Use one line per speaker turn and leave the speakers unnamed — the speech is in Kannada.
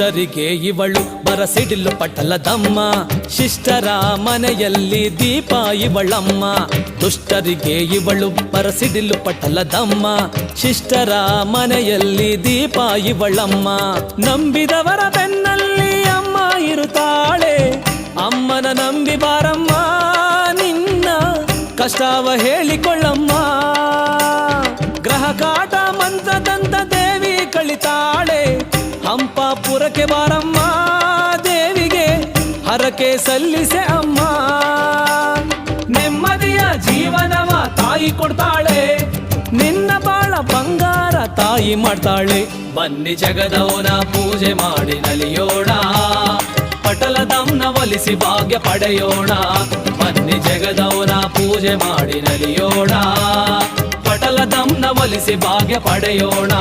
ದುಷ್ಟರಿಗೆ ಇವಳು ಬರಸಿಡಿಲು ಪಟಲದಮ್ಮ. ಶಿಷ್ಟರ ಮನೆಯಲ್ಲಿ ದೀಪ ಇವಳಮ್ಮ. ದುಷ್ಟರಿಗೆ ಇವಳು ಬರಸಿಡಿಲು ಪಟಲದಮ್ಮ. ಶಿಷ್ಟರ ಮನೆಯಲ್ಲಿ ದೀಪ ಇವಳಮ್ಮ. ನಂಬಿದವರ ಬೆನ್ನಲ್ಲಿ ಅಮ್ಮ ಇರುತ್ತಾಳೆ. ಅಮ್ಮನ ನಂಬಿ ಬಾರಮ್ಮ, ನಿನ್ನ ಕಷ್ಟವ ಹೇಳಿಕೊಳ್ಳಮ್ಮ. ಗ್ರಹ ಕಾಟ ಮಂತ್ರದಂತ ದೇವಿ ಕಳಿತಾಳೆ. ಹಂಪಾಪುರಕ್ಕೆ ಬಾರಮ್ಮ, ದೇವಿಗೆ ಹರಕೆ ಸಲ್ಲಿಸೆ ಅಮ್ಮ. ನೆಮ್ಮದಿಯ ಜೀವನವ ತಾಯಿ ಕೊಡ್ತಾಳೆ, ನಿನ್ನ ಬಾಳ ಬಂಗಾರ ತಾಯಿ ಮಾಡ್ತಾಳೆ. ಬನ್ನಿ ಜಗದವನ ಪೂಜೆ ಮಾಡಿ ನಲಿಯೋಣ ಪಟಲದಮ್ನ ಒಲಿಸಿ ಭಾಗ್ಯ ಪಡೆಯೋಣ. ಬನ್ನಿ ಜಗದವನ ಪೂಜೆ ಮಾಡಿ ನಲಿಯೋಣ ಪಟಲದಮ್ನ ಒಲಿಸಿ ಭಾಗ್ಯ ಪಡೆಯೋಣ.